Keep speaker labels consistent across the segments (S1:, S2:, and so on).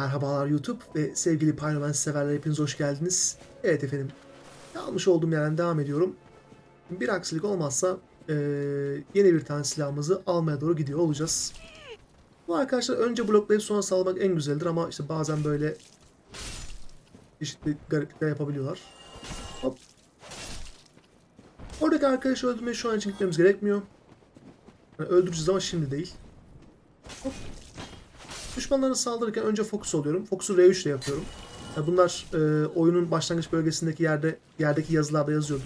S1: Merhabalar YouTube ve sevgili Pyroman severler hepiniz hoş geldiniz. Evet efendim, almış olduğum yerden devam ediyorum. Bir aksilik olmazsa eee, yeni bir tane silahımızı almaya doğru gidiyor olacağız. Bu arkadaşlar önce bloklayıp sonra salmak en güzeldir ama işte bazen böyle çeşitli gariplikler yapabiliyorlar. Hop. Oradaki arkadaşı öldürmeye şu an için gitmemiz gerekmiyor. Yani öldüreceğiz ama şimdi değil. Hop. Düşmanlara saldırırken önce fokus oluyorum. Fokusu R3 ile yapıyorum. Yani bunlar e, oyunun başlangıç bölgesindeki yerde yerdeki yazılarda yazıyordu.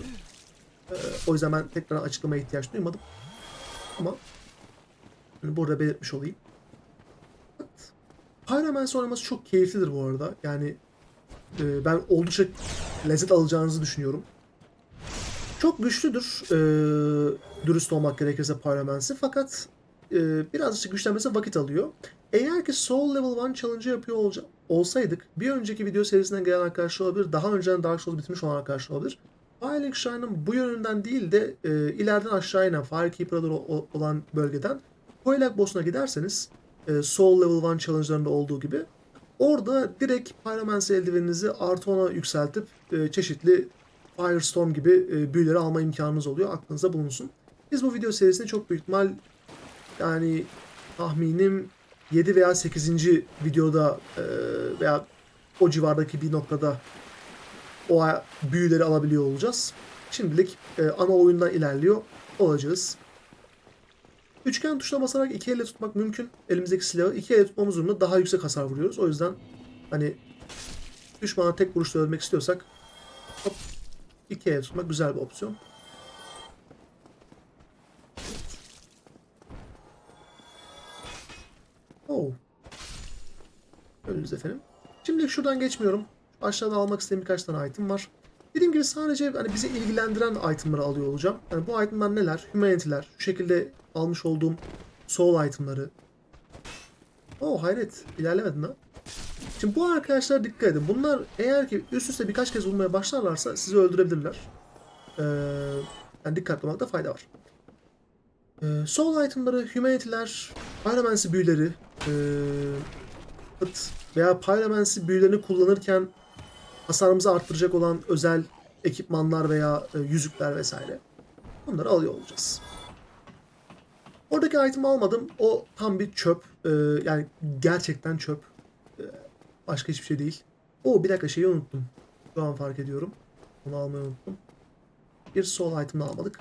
S1: E, o yüzden ben tekrar açıklamaya ihtiyaç duymadım. Ama hani burada belirtmiş olayım. Evet. Pyromancer oynaması çok keyiflidir bu arada. Yani e, ben oldukça lezzet alacağınızı düşünüyorum. Çok güçlüdür e, dürüst olmak gerekirse Pyromancy fakat e, birazcık güçlenmesi vakit alıyor. Eğer ki Soul Level 1 Challenge yapıyor olca- olsaydık bir önceki video serisinden gelen arkadaşlar olabilir, daha önceden Dark Souls bitmiş olan arkadaşlar olabilir. Firelink Shrine'ın bu yönünden değil de e, ileriden aşağı inen Firekeeper'a doğru olan bölgeden Koylak Boss'una giderseniz e, Soul Level 1 Challenge'larında olduğu gibi orada direkt Pyromancy eldiveninizi artı 10'a yükseltip e, çeşitli Firestorm gibi e, büyüleri alma imkanınız oluyor. Aklınızda bulunsun. Biz bu video serisinde çok büyük ihtimal yani tahminim 7 veya 8. videoda e, veya o civardaki bir noktada o büyüleri alabiliyor olacağız. Şimdilik e, ana oyundan ilerliyor olacağız. Üçgen tuşuna basarak iki elle tutmak mümkün. Elimizdeki silahı iki elle tutmamız durumunda daha yüksek hasar vuruyoruz. O yüzden hani düşmana tek vuruşla ölmek istiyorsak hop, iki elle tutmak güzel bir opsiyon. Önünüz efendim. Şimdi şuradan geçmiyorum. Aşağıda almak istediğim birkaç tane item var. Dediğim gibi sadece hani bizi ilgilendiren itemları alıyor olacağım. Yani bu itemler neler? Humanity'ler. Şu şekilde almış olduğum soul itemları. Oh hayret. İlerlemedin ha. Şimdi bu arkadaşlar dikkat edin. Bunlar eğer ki üst üste birkaç kez vurmaya başlarlarsa sizi öldürebilirler. Ee, yani dikkatli olmakta fayda var. Ee, soul itemları, humanity'ler, pyromancy büyüleri, ee, hıt veya pyromancy büyülerini kullanırken hasarımızı arttıracak olan özel ekipmanlar veya e, yüzükler vesaire. Bunları alıyor olacağız. Oradaki item almadım. O tam bir çöp. Ee, yani gerçekten çöp. Ee, başka hiçbir şey değil. O bir dakika şeyi unuttum. Şu an fark ediyorum. Onu almayı unuttum. Bir soul item daha almadık.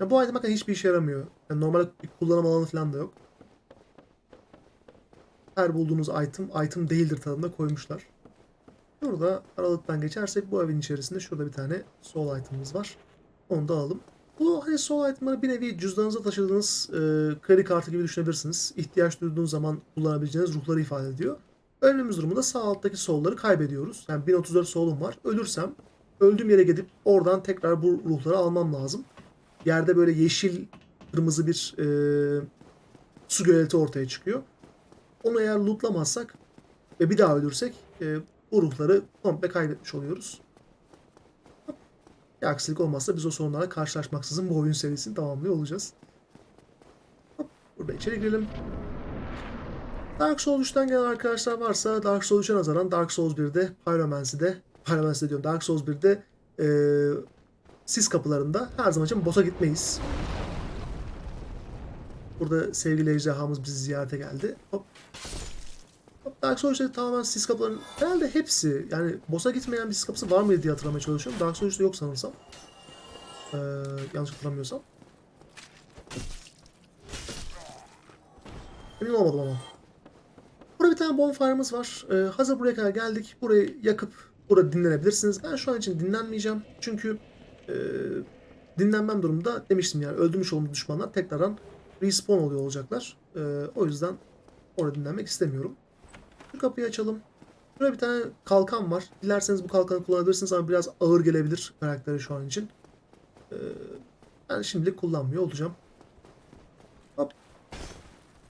S1: Ya bu item hakikaten hiçbir işe yaramıyor. Yani normal bir kullanım alanı falan da yok. Her bulduğunuz item, item değildir tadında koymuşlar. Burada aralıktan geçersek bu evin içerisinde şurada bir tane soul item'ımız var. Onu da alalım. Bu hani soul item'ları bir nevi cüzdanınıza taşıdığınız e, kredi kartı gibi düşünebilirsiniz. İhtiyaç duyduğunuz zaman kullanabileceğiniz ruhları ifade ediyor. Ölmemiz durumunda sağ alttaki soul'ları kaybediyoruz. Yani 1034 soul'um var. Ölürsem öldüğüm yere gidip oradan tekrar bu ruhları almam lazım. Yerde böyle yeşil, kırmızı bir e, su göleti ortaya çıkıyor. Onu eğer lootlamazsak ve bir daha ölürsek e, bu ruhları komple kaybetmiş oluyoruz. Bir aksilik olmazsa biz o sorunlarla karşılaşmaksızın bu oyun serisini tamamlıyor olacağız. Hop. Burada içeri girelim. Dark Souls 3'ten gelen arkadaşlar varsa Dark Souls 3'e nazaran Dark Souls 1'de, Pyromancy'de, Pyromancy'de diyorum Dark Souls 1'de e, sis kapılarında her zaman için boss'a gitmeyiz. Burada sevgili ejderhamız bizi ziyarete geldi. Hop. Hop, Dark Souls'ta tamamen sis kapıların herhalde hepsi yani boss'a gitmeyen bir sis kapısı var mıydı diye hatırlamaya çalışıyorum. Dark Souls'ta yok sanırsam. Ee, yanlış hatırlamıyorsam. Emin olmadım ama. Burada bir tane bonfire'ımız var. Ee, hazır buraya kadar geldik. Burayı yakıp burada dinlenebilirsiniz. Ben şu an için dinlenmeyeceğim. Çünkü e, dinlenmem durumunda demiştim yani öldürmüş olduğum düşmanlar tekrardan respawn oluyor olacaklar. Ee, o yüzden orada dinlenmek istemiyorum. Şu kapıyı açalım. Burada bir tane kalkan var. Dilerseniz bu kalkanı kullanabilirsiniz ama biraz ağır gelebilir karaktere şu an için. Ee, ben şimdilik kullanmıyor olacağım.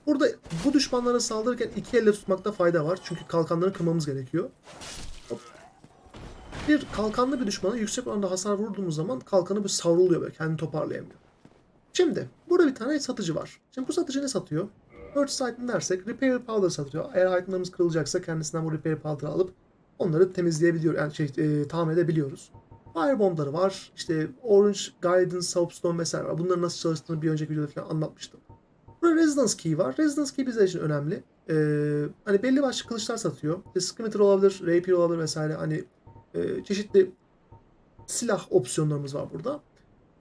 S1: Burada bu düşmanlara saldırırken iki elle tutmakta fayda var. Çünkü kalkanları kırmamız gerekiyor. Hop. Bir kalkanlı bir düşmana yüksek oranda hasar vurduğumuz zaman kalkanı bir savruluyor böyle kendini toparlayamıyor. Şimdi burada bir tane satıcı var. Şimdi bu satıcı ne satıyor? Purchase item dersek repair powder satıyor. Eğer itemlarımız kırılacaksa kendisinden bu repair powder'ı alıp onları temizleyebiliyor, yani şey, e, tamir edebiliyoruz. Firebomb'ları var. İşte Orange Guidance, Soapstone vesaire var. Bunların nasıl çalıştığını bir önceki videoda falan anlatmıştım. Burada Residence Key var. Residence Key bizler için önemli. Ee, hani belli başlı kılıçlar satıyor. İşte Scimitar olabilir, Rapier olabilir vesaire. Hani e, çeşitli silah opsiyonlarımız var burada.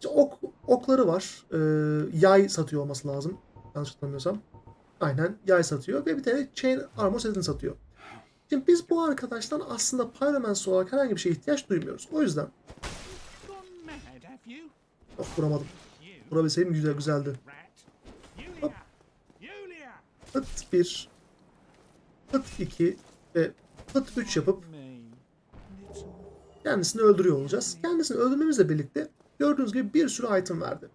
S1: Ok, okları var. Ee, yay satıyor olması lazım. Yanlış hatırlamıyorsam. Aynen yay satıyor. Ve bir tane Chain Armor setini satıyor. Şimdi biz bu arkadaştan aslında Pyromancer olarak herhangi bir şeye ihtiyaç duymuyoruz. O yüzden of vuramadım. Vurabilseydim güzel güzeldi.
S2: Yulia!
S1: Pıt 1, pıt 2 ve pıt 3 yapıp kendisini öldürüyor olacağız. Kendisini öldürmemizle birlikte gördüğünüz gibi bir sürü item verdi.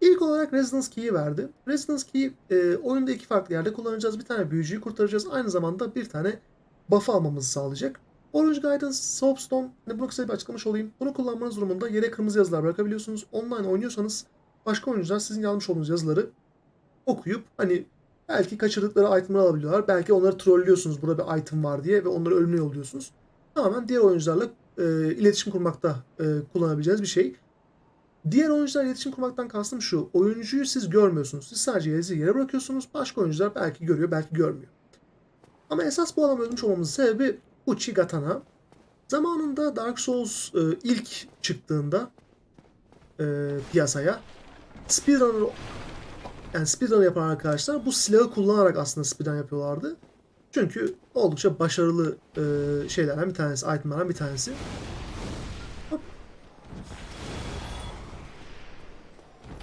S1: İlk olarak Residence Key'i verdi. Residence Key'i e, oyunda iki farklı yerde kullanacağız. Bir tane büyücüyü kurtaracağız. Aynı zamanda bir tane buff almamızı sağlayacak. Orange Guidance, Soapstone, hani bunu kısa bir açıklamış olayım. Bunu kullanmanız durumunda yere kırmızı yazılar bırakabiliyorsunuz. Online oynuyorsanız başka oyuncular sizin yazmış olduğunuz yazıları okuyup hani belki kaçırdıkları itemleri alabiliyorlar. Belki onları trollüyorsunuz burada bir item var diye ve onları ölümüne yolluyorsunuz. Tamamen diğer oyuncularla e, iletişim kurmakta e, kullanabileceğiniz bir şey. Diğer oyuncularla iletişim kurmaktan kastım şu. Oyuncuyu siz görmüyorsunuz. Siz sadece yazıyı yere bırakıyorsunuz. Başka oyuncular belki görüyor, belki görmüyor. Ama esas bu adamı öldürmüş olmamızın sebebi Uchigatana. Zamanında Dark Souls e, ilk çıktığında e, piyasaya speedrunner yani speedrun yapan arkadaşlar bu silahı kullanarak aslında speedrun yapıyorlardı. Çünkü oldukça başarılı e, şeylerden bir tanesi, itemlerden bir tanesi.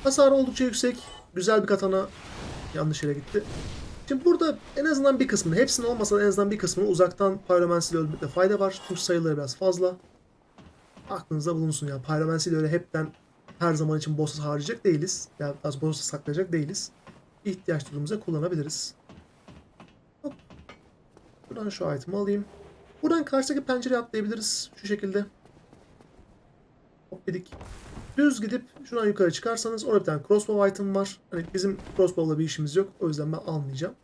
S1: Hasarı oldukça yüksek. Güzel bir katana. Yanlış yere gitti. Şimdi burada en azından bir kısmını, hepsini olmasa da en azından bir kısmını uzaktan Pyromancy ile öldürmekte fayda var. Çünkü sayıları biraz fazla. Aklınızda bulunsun ya. Pyromancy ile öyle hepten her zaman için boss'u harcayacak değiliz. Yani az boss'u saklayacak değiliz. İhtiyaç duyduğumuzda kullanabiliriz. Hop. Buradan şu item'ı alayım. Buradan karşıdaki pencereye atlayabiliriz. Şu şekilde. Hop dedik. Düz gidip şuradan yukarı çıkarsanız orada bir tane crossbow item var. Hani bizim crossbow'la bir işimiz yok. O yüzden ben almayacağım.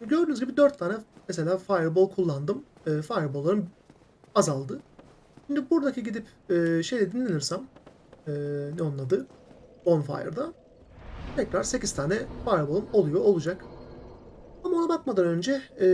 S1: Gördüğünüz gibi 4 tane mesela fireball kullandım. Ee, fireball'larım azaldı. Şimdi buradaki gidip e, şeyde dinlenirsem e, ne onun adı? Bonfire'da tekrar 8 tane fireball'um oluyor olacak. Ama ona bakmadan önce e,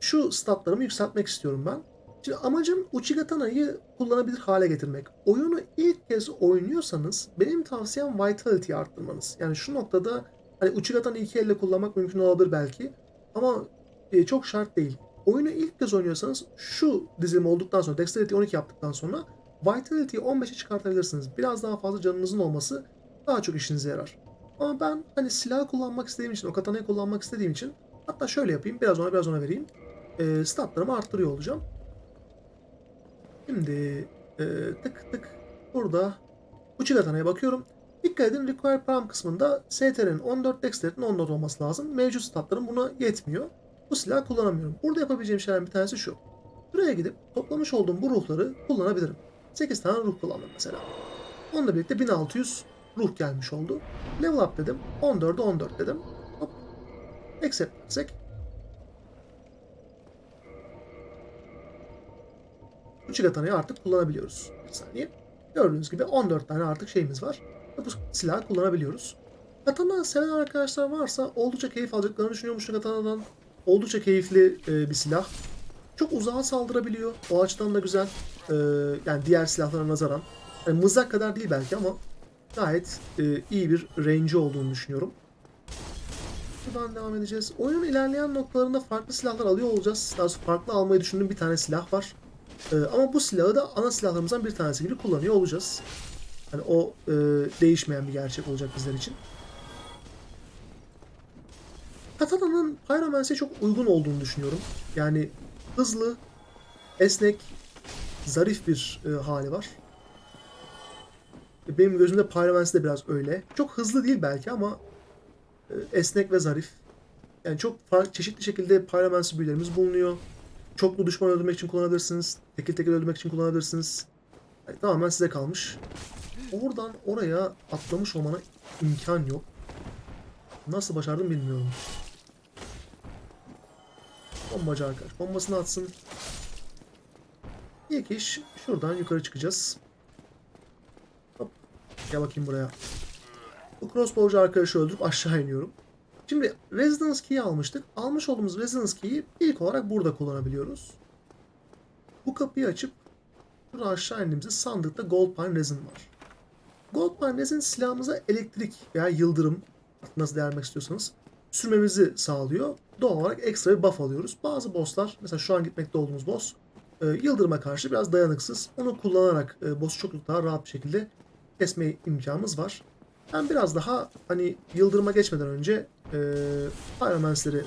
S1: şu statlarımı yükseltmek istiyorum ben. Amacım Uchigatana'yı kullanabilir hale getirmek. Oyunu ilk kez oynuyorsanız benim tavsiyem Vitality'yi arttırmanız. Yani şu noktada hani Uchigatana'yı iki elle kullanmak mümkün olabilir belki. Ama e, çok şart değil. Oyunu ilk kez oynuyorsanız şu dizilim olduktan sonra Dexterity 12 yaptıktan sonra Vitality'yi 15'e çıkartabilirsiniz. Biraz daha fazla canınızın olması daha çok işinize yarar. Ama ben hani silah kullanmak istediğim için, o katanayı kullanmak istediğim için hatta şöyle yapayım. Biraz ona biraz ona vereyim. E, statlarımı arttırıyor olacağım. Şimdi e, tık tık burada Uchigatana'ya bakıyorum. Dikkat edin Require Prime kısmında STR'nin 14, Dexterity'nin 14 olması lazım. Mevcut statlarım buna yetmiyor. Bu silahı kullanamıyorum. Burada yapabileceğim şeylerden bir tanesi şu. Buraya gidip toplamış olduğum bu ruhları kullanabilirim. 8 tane ruh kullandım mesela. Onunla birlikte 1600 ruh gelmiş oldu. Level up dedim. 14'e 14 dedim. Hop. Accept dersek. Uchigatana'yı artık kullanabiliyoruz. Bir saniye. Gördüğünüz gibi 14 tane artık şeyimiz var. Ve bu silahı kullanabiliyoruz. Katana seven arkadaşlar varsa oldukça keyif alacaklarını düşünüyorum şu katana'dan. Oldukça keyifli e, bir silah. Çok uzağa saldırabiliyor. O açıdan da güzel. E, yani diğer silahlara nazaran. Yani mızrak kadar değil belki ama gayet e, iyi bir range olduğunu düşünüyorum. Buradan devam edeceğiz. Oyunun ilerleyen noktalarında farklı silahlar alıyor olacağız. Daha farklı almayı düşündüğüm bir tane silah var. E, ama bu silahı da ana silahlarımızdan bir tanesi gibi kullanıyor olacağız. Hani o e, değişmeyen bir gerçek olacak bizler için. Katana'nın Pyromance'e çok uygun olduğunu düşünüyorum. Yani hızlı, esnek, zarif bir e, hali var. Benim gözümde Pyromancy de biraz öyle. Çok hızlı değil belki ama e, esnek ve zarif. Yani çok farklı, çeşitli şekilde Pyromancy büyülerimiz bulunuyor. Çoklu düşman öldürmek için kullanabilirsiniz. Tekil tekil öldürmek için kullanabilirsiniz. Yani tamamen size kalmış. oradan oraya atlamış olmana imkan yok. Nasıl başardım bilmiyorum. Bombacı arkadaş. Bombasını atsın. İlk iş şuradan yukarı çıkacağız. Hop. Gel bakayım buraya. Bu crossbowcu arkadaşı öldürüp aşağı iniyorum. Şimdi Residence Key'i almıştık. Almış olduğumuz Residence Key'i ilk olarak burada kullanabiliyoruz. Bu kapıyı açıp Burada aşağı indiğimizde sandıkta Gold Pine Resin var. Gold Pine Resin silahımıza elektrik veya yıldırım nasıl değermek istiyorsanız sürmemizi sağlıyor. Doğal olarak ekstra bir buff alıyoruz. Bazı bosslar mesela şu an gitmekte olduğumuz boss e, yıldırıma karşı biraz dayanıksız. Onu kullanarak e, boss'u çok daha rahat bir şekilde kesme imkanımız var. Ben biraz daha hani yıldırıma geçmeden önce e, Pyromancer'ı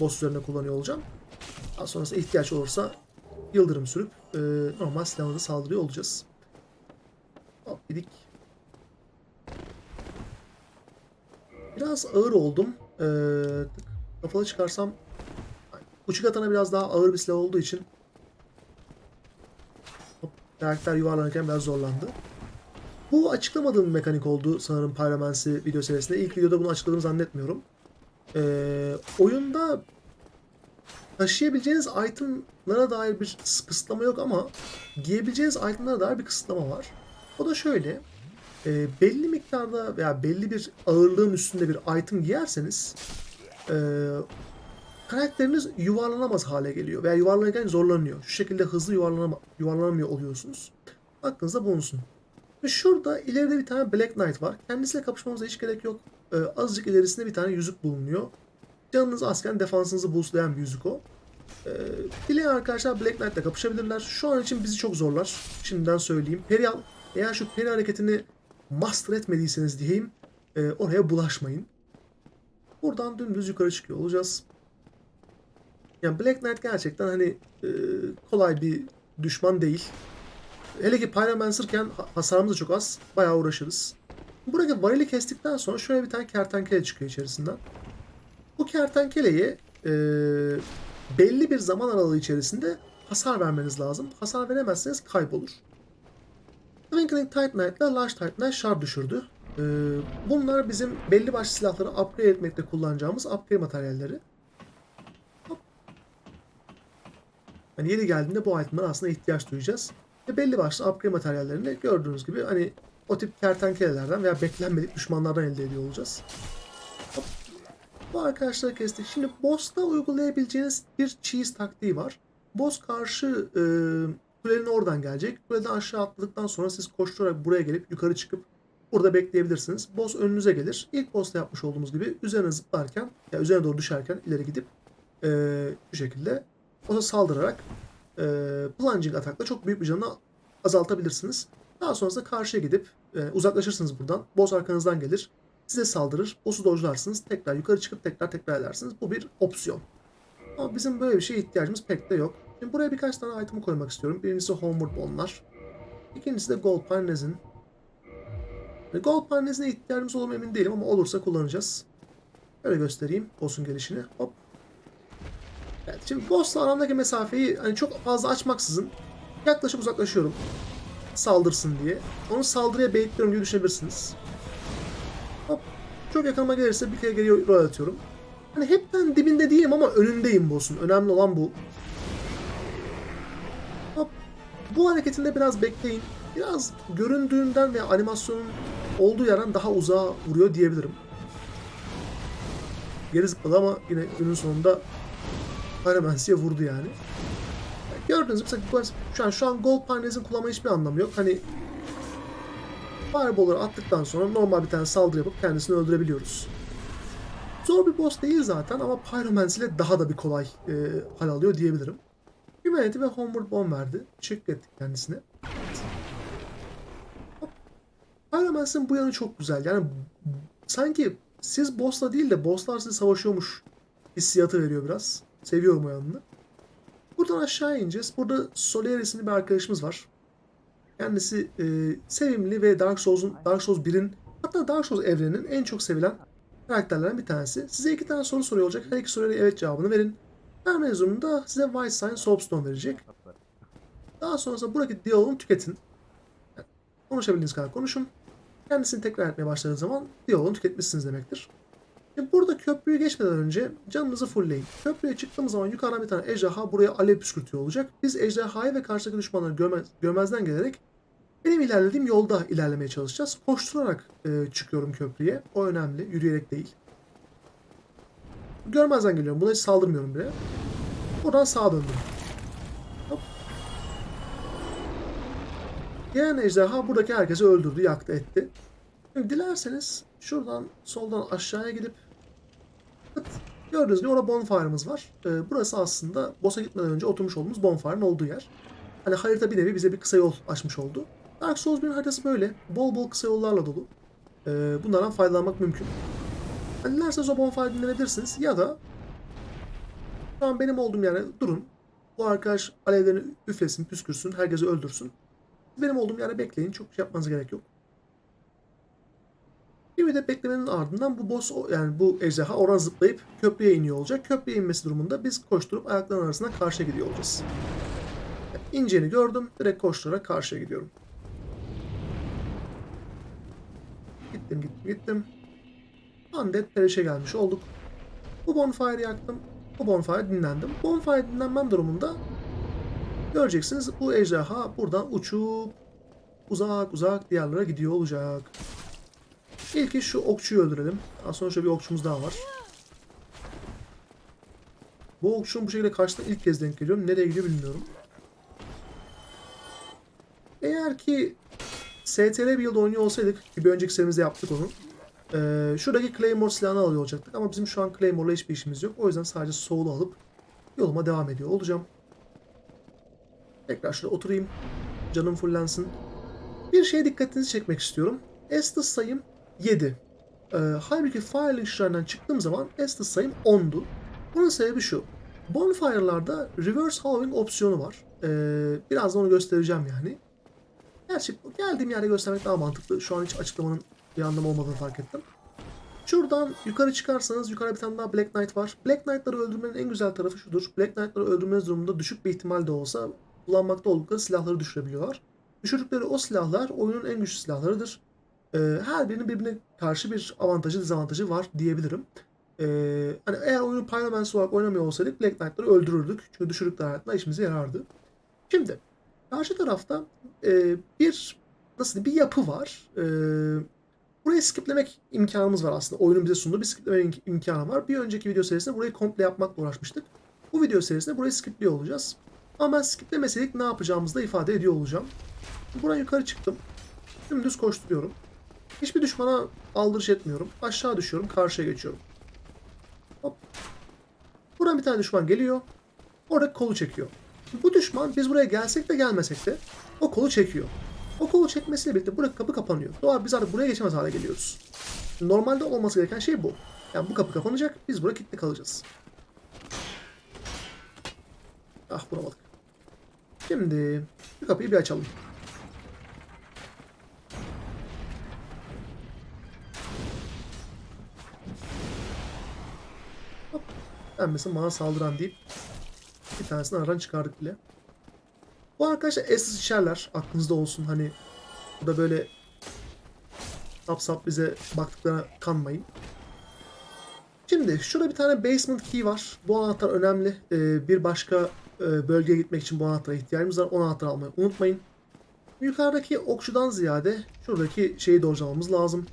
S1: boss üzerine kullanıyor olacağım. Daha sonrasında ihtiyaç olursa yıldırım sürüp e, normal silahımıza saldırıyor olacağız. Hop gidik. Biraz ağır oldum. E, kafalı çıkarsam uçuk atana biraz daha ağır bir silah olduğu için hop, karakter yuvarlanırken biraz zorlandı. Bu açıklamadığım mekanik oldu sanırım Pyromancy video serisinde. İlk videoda bunu açıkladığımı zannetmiyorum. Ee, oyunda taşıyabileceğiniz itemlara dair bir kısıtlama yok ama giyebileceğiniz itemlara dair bir kısıtlama var. O da şöyle. e, belli miktarda veya belli bir ağırlığın üstünde bir item giyerseniz e, karakteriniz yuvarlanamaz hale geliyor veya yuvarlanırken zorlanıyor. Şu şekilde hızlı yuvarlanama, yuvarlanamıyor oluyorsunuz. Aklınızda bulunsun. Ve şurada ileride bir tane Black Knight var. Kendisiyle kapışmamıza hiç gerek yok. Ee, azıcık ilerisinde bir tane yüzük bulunuyor. Canınız azken defansınızı boostlayan bir yüzük o. Ee, dileyen arkadaşlar Black Knight'la kapışabilirler. Şu an için bizi çok zorlar. Şimdiden söyleyeyim. Peri, eğer şu peri hareketini master etmediyseniz diyeyim e, oraya bulaşmayın. Buradan dümdüz yukarı çıkıyor olacağız. Yani Black Knight gerçekten hani e, kolay bir düşman değil. Hele ki Pyromancer'ken ha- hasarımız da çok az. Bayağı uğraşırız. Buradaki varili kestikten sonra şöyle bir tane kertenkele çıkıyor içerisinden. Bu kertenkeleye e, belli bir zaman aralığı içerisinde hasar vermeniz lazım. Hasar veremezseniz kaybolur. Twinkling Titanite ile Large Titanite şar düşürdü. E, bunlar bizim belli başlı silahları upgrade etmekte kullanacağımız upgrade materyalleri. Hop. Hani yeri geldiğinde bu itemlara aslında ihtiyaç duyacağız. Ve belli başlı upgrade materyallerini gördüğünüz gibi hani o tip kertenkelelerden veya beklenmedik düşmanlardan elde ediyor olacağız. Bu arkadaşları kestik. Şimdi boss'ta uygulayabileceğiniz bir cheese taktiği var. Boss karşı e, kulenin oradan gelecek. Kuleden aşağı atladıktan sonra siz koşturarak buraya gelip yukarı çıkıp burada bekleyebilirsiniz. Boss önünüze gelir. İlk boss'ta yapmış olduğumuz gibi üzerine zıplarken ya üzerine doğru düşerken ileri gidip e, bu şekilde boss'a saldırarak e, plunging atakla çok büyük bir canını azaltabilirsiniz. Daha sonrasında karşıya gidip e, uzaklaşırsınız buradan. Boss arkanızdan gelir. Size saldırır. Boss'u dojlarsınız. Tekrar yukarı çıkıp tekrar tekrar edersiniz. Bu bir opsiyon. Ama bizim böyle bir şeye ihtiyacımız pek de yok. Şimdi buraya birkaç tane item koymak istiyorum. Birincisi Homeward Bond'lar. İkincisi de Gold Pine Resin. E, Gold Pine Resin'e ihtiyacımız olur mu emin değilim ama olursa kullanacağız. Böyle göstereyim boss'un gelişini. Hop. Evet, şimdi boss'la aramdaki mesafeyi hani çok fazla açmaksızın yaklaşıp uzaklaşıyorum. Saldırsın diye. Onu saldırıya baitliyorum diye düşünebilirsiniz. Çok yakınıma gelirse bir kere geri rol atıyorum. Hani hepten dibinde değilim ama önündeyim boss'un. Önemli olan bu. Hop. Bu hareketinde biraz bekleyin. Biraz göründüğünden ve animasyonun olduğu yerden daha uzağa vuruyor diyebilirim. Geri zıpladı ama yine günün sonunda Pyromancy'ye vurdu yani. Yani Gördüğünüz gibi şu an, şu an Gold Pine'in kullanma hiçbir anlamı yok. Hani Fireball'ları attıktan sonra normal bir tane saldırı yapıp kendisini öldürebiliyoruz. Zor bir boss değil zaten ama Pyromancy ile daha da bir kolay e, hal alıyor diyebilirim. Humanity ve Homeward Bone verdi. Teşekkür ettik kendisine. Pyromancy'nin bu yanı çok güzel. Yani sanki siz boss'la değil de boss'lar size savaşıyormuş hissiyatı veriyor biraz. Seviyorum o yanını. Buradan aşağı ineceğiz. Burada Solaire isimli bir arkadaşımız var. Kendisi e, sevimli ve Dark Souls'un Dark Souls 1'in hatta Dark Souls evreninin en çok sevilen karakterlerden bir tanesi. Size iki tane soru soruyor olacak. Her iki soruya evet cevabını verin. Vermeniz durumunda size White Sign Soapstone verecek. Daha sonrasında buradaki diyaloğunu tüketin. Yani konuşabildiğiniz kadar konuşun. Kendisini tekrar etmeye başladığınız zaman diyaloğunu tüketmişsiniz demektir. Şimdi burada köprüyü geçmeden önce canınızı fullleyin. Köprüye çıktığımız zaman yukarıdan bir tane ejderha buraya alev püskürtüyor olacak. Biz ejderhayı ve karşıdaki düşmanları görmez, görmezden gelerek benim ilerlediğim yolda ilerlemeye çalışacağız. Koşturarak e, çıkıyorum köprüye. O önemli. Yürüyerek değil. Görmezden geliyorum. Buna hiç saldırmıyorum bile. Buradan sağa döndüm. Hop. Gelen ejderha buradaki herkesi öldürdü, yaktı, etti. Şimdi dilerseniz şuradan soldan aşağıya gidip. Gördüğünüz gibi orada bonfire'ımız var. Ee, burası aslında boss'a gitmeden önce oturmuş olduğumuz bonfire'ın olduğu yer. Hani harita bir nevi bize bir kısa yol açmış oldu. Dark Souls 1'in haritası böyle. Bol bol kısa yollarla dolu. Ee, bunlardan faydalanmak mümkün. Hani dilerseniz o bonfire dinlenebilirsiniz ya da şu an benim olduğum yere durun. Bu arkadaş alevlerini üflesin, püskürsün, herkesi öldürsün. Benim olduğum yere bekleyin. Çok şey yapmanız gerek yok. Bir müddet beklemenin ardından bu boss yani bu ejderha oradan zıplayıp köprüye iniyor olacak. Köprüye inmesi durumunda biz koşturup ayakların arasında karşıya gidiyor olacağız. Yani ineceğini gördüm. Direkt koşturarak karşıya gidiyorum. Gittim gittim gittim. Undead Perish'e gelmiş olduk. Bu bonfire'ı yaktım. Bu bonfire dinlendim. Bonfire dinlenmem durumunda göreceksiniz bu ejderha buradan uçup uzak uzak diyarlara gidiyor olacak. İlki şu okçuyu öldürelim. Daha sonra şöyle bir okçumuz daha var. Bu okçunun bu şekilde karşısına ilk kez denk geliyorum. Nereye gidiyor bilmiyorum. Eğer ki STR build oynuyor olsaydık ki bir önceki serimizde yaptık onu. Ee, şuradaki Claymore silahını alıyor olacaktık ama bizim şu an Claymore'la hiçbir işimiz yok. O yüzden sadece Soul'u alıp yoluma devam ediyor olacağım. Tekrar şurada oturayım. Canım fullensin. Bir şeye dikkatinizi çekmek istiyorum. Estus sayım 7. Ee, halbuki Firelink Shrine'den çıktığım zaman Estus sayım 10'du. Bunun sebebi şu. Bonfire'larda Reverse Hollowing opsiyonu var. Ee, birazdan onu göstereceğim yani. Gerçi geldiğim yerde göstermek daha mantıklı. Şu an hiç açıklamanın bir anlamı olmadığını fark ettim. Şuradan yukarı çıkarsanız yukarıda bir tane daha Black Knight var. Black Knight'ları öldürmenin en güzel tarafı şudur. Black Knight'ları öldürmeniz durumunda düşük bir ihtimal de olsa kullanmakta oldukları silahları düşürebiliyorlar. Düşürdükleri o silahlar oyunun en güçlü silahlarıdır. Ee, her birinin birbirine karşı bir avantajı dezavantajı var diyebilirim. Ee, hani eğer oyunu Pyromancer olarak oynamıyor olsaydık Black Knight'ları öldürürdük. Çünkü düşürdükleri hayatında işimize yarardı. Şimdi karşı tarafta e, bir nasıl diyeyim, bir yapı var. E, burayı skiplemek imkanımız var aslında. Oyunun bize sunduğu bir skipleme im- imkanı var. Bir önceki video serisinde burayı komple yapmakla uğraşmıştık. Bu video serisinde burayı skipliyor olacağız. Ama ben skiplemeseydik ne yapacağımızı da ifade ediyor olacağım. Buradan yukarı çıktım. Dümdüz koşturuyorum. Hiçbir düşmana aldırış etmiyorum. Aşağı düşüyorum, karşıya geçiyorum. Hop. Buradan bir tane düşman geliyor. Orada kolu çekiyor. Bu düşman biz buraya gelsek de gelmesek de o kolu çekiyor. O kolu çekmesiyle birlikte burada kapı kapanıyor. Doğal biz artık buraya geçemez hale geliyoruz. Normalde olması gereken şey bu. Yani bu kapı kapanacak, biz burada kilitli kalacağız. Ah vuramadık. Şimdi şu kapıyı bir açalım. Hop. Ben mesela bana saldıran deyip bir tanesini aradan çıkardık bile. Bu arkadaşlar esas içerler. Aklınızda olsun hani bu da böyle sap sap bize baktıklarına kanmayın. Şimdi şurada bir tane basement key var. Bu anahtar önemli. Ee, bir başka e, bölgeye gitmek için bu anahtara ihtiyacımız var. O anahtarı almayı unutmayın. Yukarıdaki okçudan ziyade şuradaki şeyi dojlamamız lazım.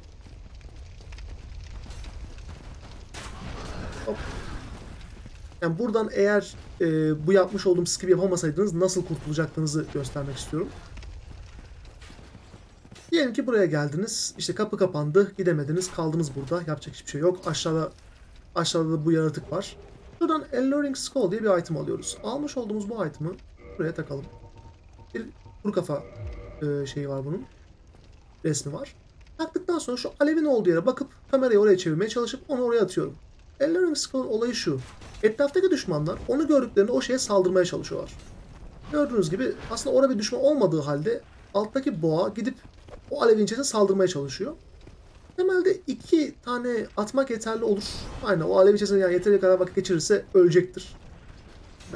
S1: Yani buradan eğer e, bu yapmış olduğum skip yapamasaydınız nasıl kurtulacaktığınızı göstermek istiyorum. Diyelim ki buraya geldiniz. İşte kapı kapandı. Gidemediniz. Kaldınız burada. Yapacak hiçbir şey yok. Aşağıda aşağıda da bu yaratık var. Buradan Alluring Skull diye bir item alıyoruz. Almış olduğumuz bu item'ı buraya takalım. Bir kuru kafa e, şeyi var bunun. Resmi var. Taktıktan sonra şu alevin olduğu yere bakıp kamerayı oraya çevirmeye çalışıp onu oraya atıyorum. Alluring Skull'un olayı şu. Etraftaki düşmanlar onu gördüklerinde o şeye saldırmaya çalışıyorlar. Gördüğünüz gibi aslında orada bir düşman olmadığı halde alttaki boğa gidip o alevin içerisine saldırmaya çalışıyor. Temelde iki tane atmak yeterli olur. Aynen o alevin içerisinde yani yeteri kadar vakit geçirirse ölecektir.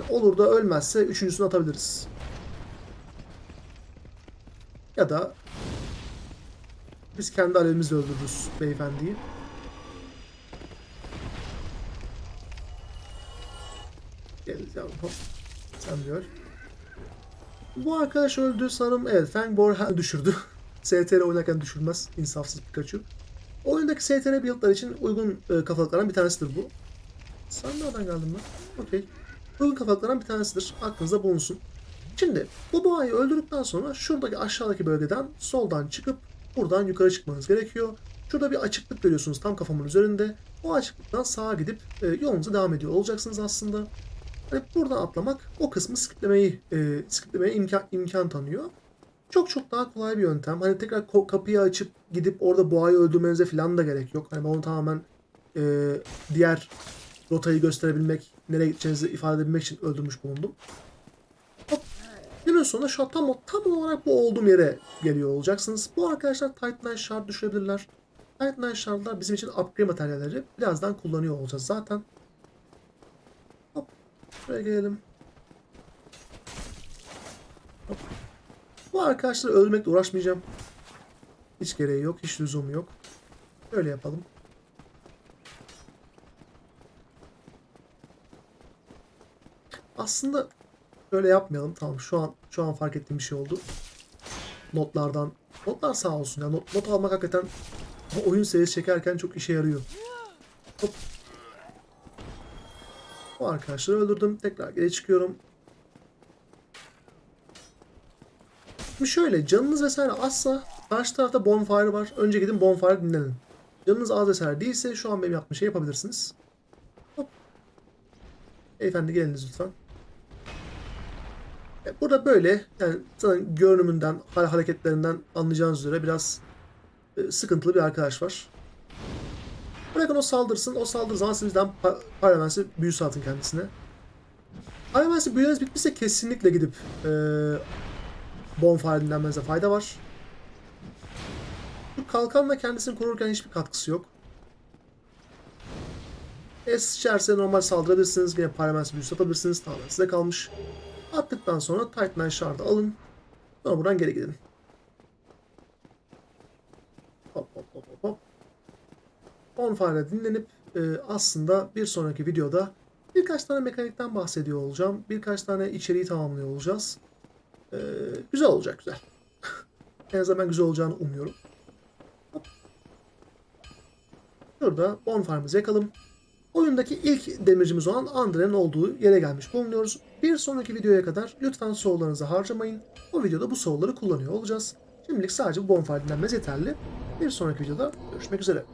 S1: Olur da ölmezse üçüncüsünü atabiliriz. Ya da Biz kendi alevimizle öldürürüz beyefendiyi. Hop. Sen diyor. Bu arkadaş öldü sanırım. Evet Fangbor düşürdü. STR oynarken düşürmez. İnsafsız Pikachu. Oyundaki STR build'lar için uygun e, kafalıklardan bir tanesidir bu. Sen nereden geldin lan? Okey. Uygun kafalıklardan bir tanesidir. Aklınızda bulunsun. Şimdi bu boğayı öldürdükten sonra şuradaki aşağıdaki bölgeden soldan çıkıp buradan yukarı çıkmanız gerekiyor. Şurada bir açıklık görüyorsunuz tam kafamın üzerinde. O açıklıktan sağa gidip e, yolunuza devam ediyor olacaksınız aslında. Hani buradan atlamak o kısmı skiplemeyi, e, skiplemeye imkan, imkan tanıyor. Çok çok daha kolay bir yöntem. Hani tekrar kapıyı açıp gidip orada boğayı öldürmenize falan da gerek yok. Hani onu tamamen e, diğer rotayı gösterebilmek, nereye gideceğinizi ifade edebilmek için öldürmüş bulundum. Hop. Günün sonunda tam, tam olarak bu olduğum yere geliyor olacaksınız. Bu arkadaşlar Titanite Shard düşürebilirler. Titanite Shard'lar bizim için upgrade materyalleri birazdan kullanıyor olacağız zaten. Hop. Buraya gelelim. Hop. Bu arkadaşları öldürmekle uğraşmayacağım. Hiç gereği yok, hiç lüzumu yok. Böyle yapalım. Aslında böyle yapmayalım. Tamam şu an şu an fark ettiğim bir şey oldu. Notlardan. Notlar sağ olsun ya. Not, not almak hakikaten bu oyun serisi çekerken çok işe yarıyor. Hop. Bu arkadaşları öldürdüm. Tekrar geri çıkıyorum. Şimdi şöyle canınız vesaire azsa karşı tarafta bonfire var. Önce gidin bonfire dinlenin. Canınız az vesaire değilse şu an benim yaptığım şeyi yapabilirsiniz. Hop. Beyefendi geliniz lütfen. E, Burada böyle yani zaten görünümünden, hareketlerinden anlayacağınız üzere biraz e, sıkıntılı bir arkadaş var. Bırakın o saldırsın. O saldırı zaman siz bizden Paramensi büyüsü kendisine. Paramensi büyüleriniz bitmişse kesinlikle gidip e, Bonfire dinlenmenize fayda var. Bu kalkanla kendisini korurken hiçbir katkısı yok. Es içerse normal saldırabilirsiniz. Yine Paramensi büyüsü atabilirsiniz. Tamamen size kalmış. Attıktan sonra Titan Shard'ı alın. Sonra buradan geri gidin. Hop hop hop hop hop. Bonfire'da dinlenip e, aslında bir sonraki videoda birkaç tane mekanikten bahsediyor olacağım. Birkaç tane içeriği tamamlıyor olacağız. E, güzel olacak güzel. en azından güzel olacağını umuyorum. Şurada bonfire'ımızı yakalım. Oyundaki ilk demircimiz olan Andre'nin olduğu yere gelmiş bulunuyoruz. Bir sonraki videoya kadar lütfen soğullarınızı harcamayın. O videoda bu soğulları kullanıyor olacağız. Şimdilik sadece bu bonfire dinlenmez yeterli. Bir sonraki videoda görüşmek üzere.